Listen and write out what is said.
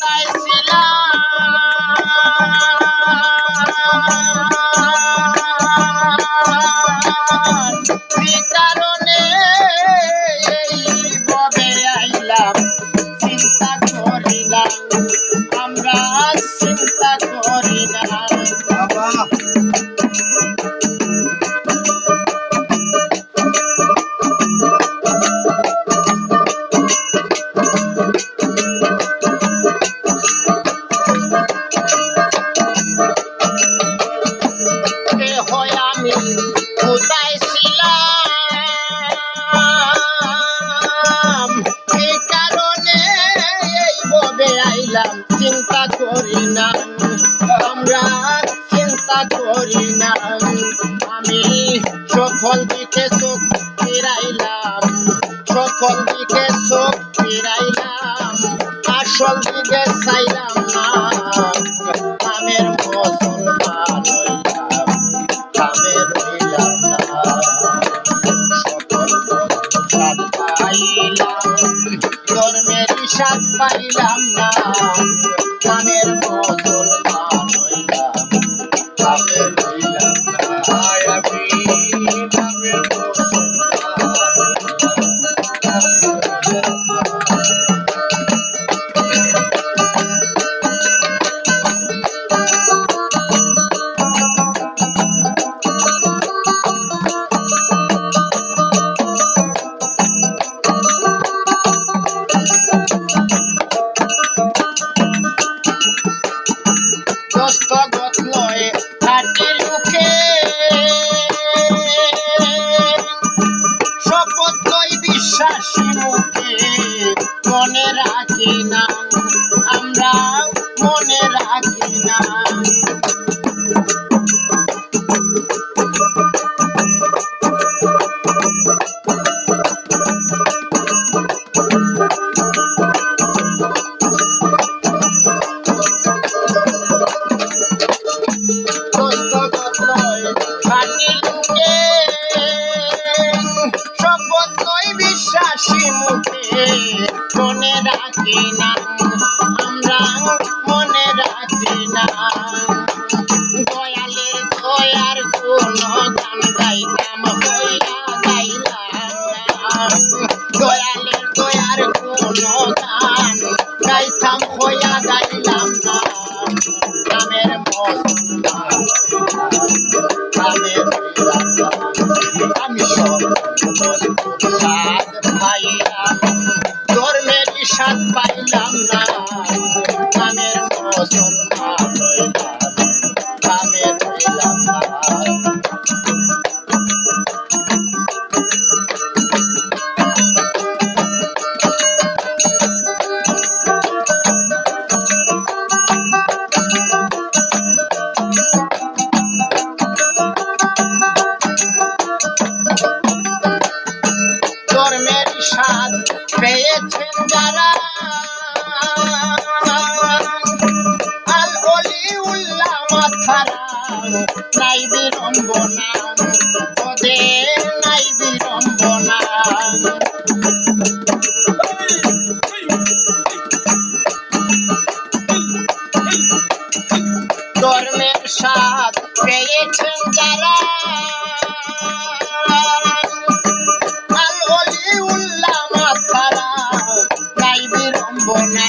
Vai, আইলাম চিন্তা করি না আমরা চিন্তা করি না আমি সকল দিকে চোখ ফিরাইলাম, সকল দিকে চোখ ফিরাইলাম, আসল দিকে চাইলাম না। আমের মুসলমান সকল পাইলাম ধর্মের সাত পাইলাম না। আমের মুসলমান হইলাম আমের হইলাম না। দস্তগত লয়ে হাতে মুখে শপথ লই বিশ্বাসী মুখে মনে রাখি না আমরা আমি সব পাইলাম ধর্মের সাত পাইলাম উল্লাহ মাথারা নাই বিড়ম্বনা। ওদের নাই বিড়ম্বনা। ধর্মের স্বাদ পেয়েছেন যারা। আল অলি উল্লাহ মাথারা নাই বিড়ম্বনা।